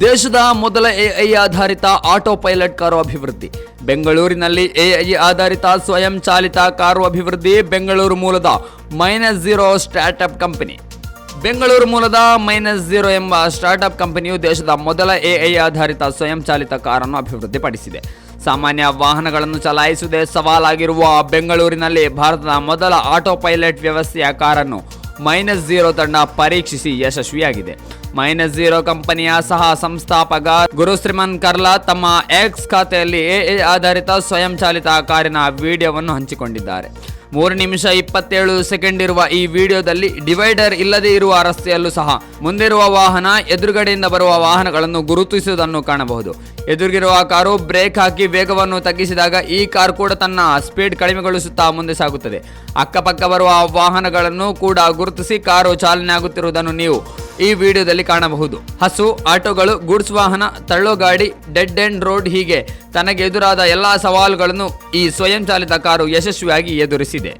ದೇಶದ ಮೊದಲ ಎಐ ಆಧಾರಿತ ಆಟೋ ಪೈಲಟ್ ಕಾರು ಅಭಿವೃದ್ಧಿ. ಬೆಂಗಳೂರಿನಲ್ಲಿ ಎಐ ಆಧಾರಿತ ಸ್ವಯಂ ಚಾಲಿತ ಕಾರು ಅಭಿವೃದ್ಧಿ ಬೆಂಗಳೂರು ಮೂಲದ minus zero startup company. Bengaluru ಮೂಲದ ಮೈನಸ್ ಜೀರೋ ಎಂಬ ಸ್ಟಾರ್ಟ್ಅಪ್ ಕಂಪನಿಯು ದೇಶದ ಮೊದಲ ಎಐ ಆಧಾರಿತ ಸ್ವಯಂ ಚಾಲಿತ ಕಾರನ್ನು ಅಭಿವೃದ್ಧಿಪಡಿಸಿದೆ. ಸಾಮಾನ್ಯ ವಾಹನಗಳನ್ನು ಚಲಾಯಿಸುವುದೇ ಸವಾಲಾಗಿರುವ ಬೆಂಗಳೂರಿನಲ್ಲಿ ಭಾರತದ ಮೊದಲ ಆಟೋ ಪೈಲಟ್ ವ್ಯವಸ್ಥೆಯ ಕಾರನ್ನು ಮೈನಸ್ ಝೀರೋ ತಂಡ ಪರೀಕ್ಷಿಸಿ ಯಶಸ್ವಿಯಾಗಿದೆ. ಮೈನಸ್ ಜೀರೋ ಕಂಪನಿಯ ಸಹ ಸಂಸ್ಥಾಪಕ ಗುರುಶ್ರೀಮನ್ ಕರ್ಲಾ ತಮ್ಮ ಎಕ್ಸ್ ಖಾತೆಯಲ್ಲಿ ಎ ಆಧಾರಿತ ಸ್ವಯಂಚಾಲಿತ ಕಾರಿನ ವಿಡಿಯೋವನ್ನು ಹಂಚಿಕೊಂಡಿದ್ದಾರೆ. ಮೂರು ನಿಮಿಷ ಇಪ್ಪತ್ತೇಳು ಸೆಕೆಂಡ್ ಇರುವ ಈ ವಿಡಿಯೋದಲ್ಲಿ ಡಿವೈಡರ್ ಇಲ್ಲದೆ ಇರುವ ರಸ್ತೆಯಲ್ಲೂ ಸಹ ಮುಂದಿರುವ ವಾಹನ, ಎದುರುಗಡೆಯಿಂದ ಬರುವ ವಾಹನಗಳನ್ನು ಗುರುತಿಸುವುದನ್ನು ಕಾಣಬಹುದು. ಎದುರಿಗಿರುವ ಕಾರು ಬ್ರೇಕ್ ಹಾಕಿ ವೇಗವನ್ನು ತಗ್ಗಿಸಿದಾಗ ಈ ಕಾರ್ ಕೂಡ ತನ್ನ ಸ್ಪೀಡ್ ಕಡಿಮೆಗೊಳಿಸುತ್ತಾ ಮುಂದೆ ಸಾಗುತ್ತದೆ. ಅಕ್ಕಪಕ್ಕ ಬರುವ ವಾಹನಗಳನ್ನು ಕೂಡ ಗುರುತಿಸಿ ಕಾರು ಚಾಲನೆ ಆಗುತ್ತಿರುವುದನ್ನು ನೀವು ಈ ವಿಡಿಯೋದಲ್ಲಿ ಕಾಣಬಹುದು. ಹಸು, ಆಟೋಗಳು, ಗೂಡ್ಸ್ ವಾಹನ, ತಳ್ಳೋ ಗಾಡಿ, ಡೆಡ್ ಎಂಡ್ ರೋಡ್ ಹೀಗೆ ತನಗೆ ಎದುರಾದ ಎಲ್ಲಾ ಸವಾಲುಗಳನ್ನು ಈ ಸ್ವಯಂಚಾಲಿತ ಕಾರು ಯಶಸ್ವಿಯಾಗಿ ಎದುರಿಸಿದೆ.